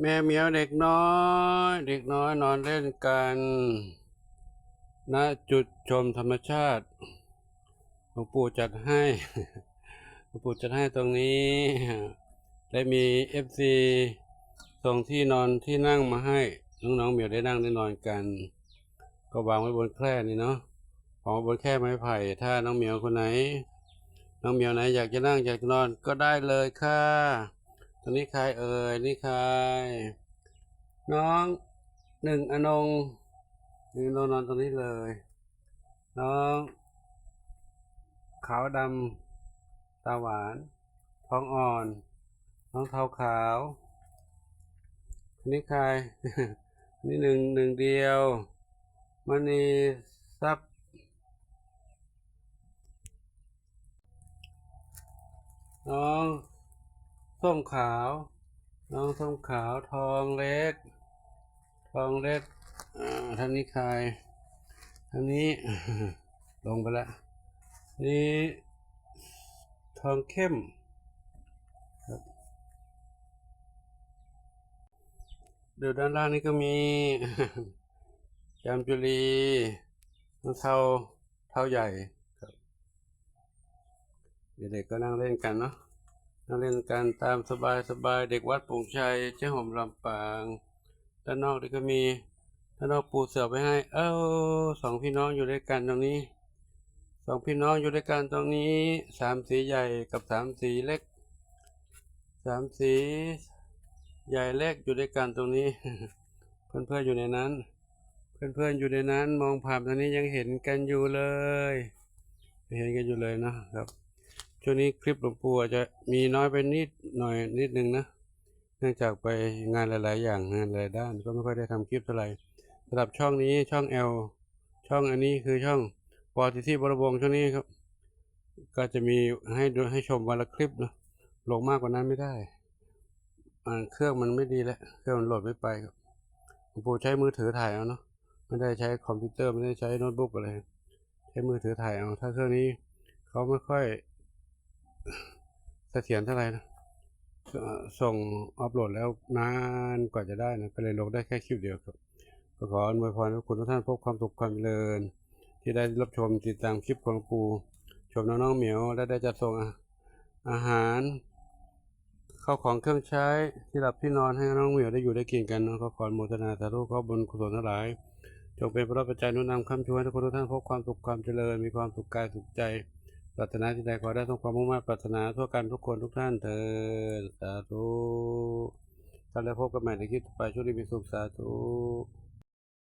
แม่เหมียวเด็กน้อย เด็กน้อยนอนเล่นกันณจุดชมธรรมชาติหลวงปู่จัดให้หลวงปู่จัดให้ตรงนี้ได้มีเอฟซีส่งที่นอนที่นั่งมาให้น้องๆเหมียวได้นั่งได้นอนกัน ก็วางไว้บนแคร่นี่เนาะวางไว้บนแคร่ไม้ไผ่ ถ้าน้องเหมียวคนไหน น้องเหมียวไหนอยากจะนั่งอยากจะนอนก็ได้เลยค่ะ ตรงนี้ใครเอ่ยนี่ใคร น้องหนึ่งอนงนี่นอนนอนตรงนี้เลย น้อง ขาวดำตาหวาน ท้องอ่อน น้องเทาขาวนี่ใครนี่หนึ่งหนึ่งเดียวมณีทรัพย์น้อง ส้มขาว น้องส้มขาวทองเล็ก ทองเล็กอ่าท่านนี้ใครท่านนี้ลงไปแล้วนี่ทองเข้มครับดูด้านล่างนี้ก็มีจามจุลีน้องเทาเทาใหญ่ครับเด็กๆก็นั่งเล่นกันเนาะ นั่งเล่นกันตามสบายสบายเด็กวัดปุ่งชัยเจ้าหอมลำปางด้านนอกนี่ก็มีด้านนอกปูเสือไปให้ เอ้าสองพี่น้องอยู่ด้วยกันตรงนี้สองพี่น้องอยู่ด้วยกันตรงนี้สามสีใหญ่กับสามสีเล็กสามสีใหญ่เล็กอยู่ด้วยกันตรงนี้ เพื่อนๆอยู่ในนั้น เพื่อนๆอยู่ในนั้นมองผ่านตรงนี้ยังเห็นกันอยู่เลย เห็นกันอยู่เลยนะครับ ช่วงนี้คลิปหลวงปู่อาจจะมีน้อยไปนิดหน่อยนิดนึงนะ เนื่องจากไปงานหลาย ๆ อย่างงานหลายด้านก็ไม่ค่อยได้ทำคลิปเท่าไหร่สำหรับช่องนี้ช่องแอลช่องอันนี้คือช่องปอติที่บรวงช่องนี้ครับ ก็จะมีให้ดูให้ชมวันละคลิปนะลงมากกว่านั้นไม่ได้อ่าเครื่องมันไม่ดีแล้วเครื่องมันโหลดไม่ไปครับหลวงปู่ใช้มือถือถ่ายเอาเนาะไม่ได้ใช้คอมพิวเตอร์ไม่ได้ใช้โน้ตบุ๊กอะไรใช้มือถือถ่ายเอาถ้าเครื่องนี้เขาไม่ค่อย เสถียรเท่าไหร่นะส่งอัปโหลดแล้วนานกว่าจะได้นะก็เลยลงได้แค่คลิปเดียวครับก็ขออวยพรให้คุณทุกท่านพบความสุขความเจริญ ที่ได้รับชมติดตามคลิปของปู ชมน้องๆเหมียวและได้จัดส่งอาหารข้าวของเครื่องใช้ที่หลับที่นอนให้น้องเหมียวได้อยู่ได้กินกันนะก็ขออนุโมทนาสาธุขอบุญกุศลทั้งหลายจงเป็นพระปัจจัยนุนนำคำช่วยให้ทุกคนทุกท่านพบความสุขความเจริญ มีความสุขกายสุขใจ ปรารถนาที่ใดขอได้ทุกความมุ่งมั่นปรารถนาทั่วกันทุกคนทุกท่านเถิดสาธุท่านแล้วพบกันใหม่ในคลิปต่อไปช่วงนี้มีสุขสาธุ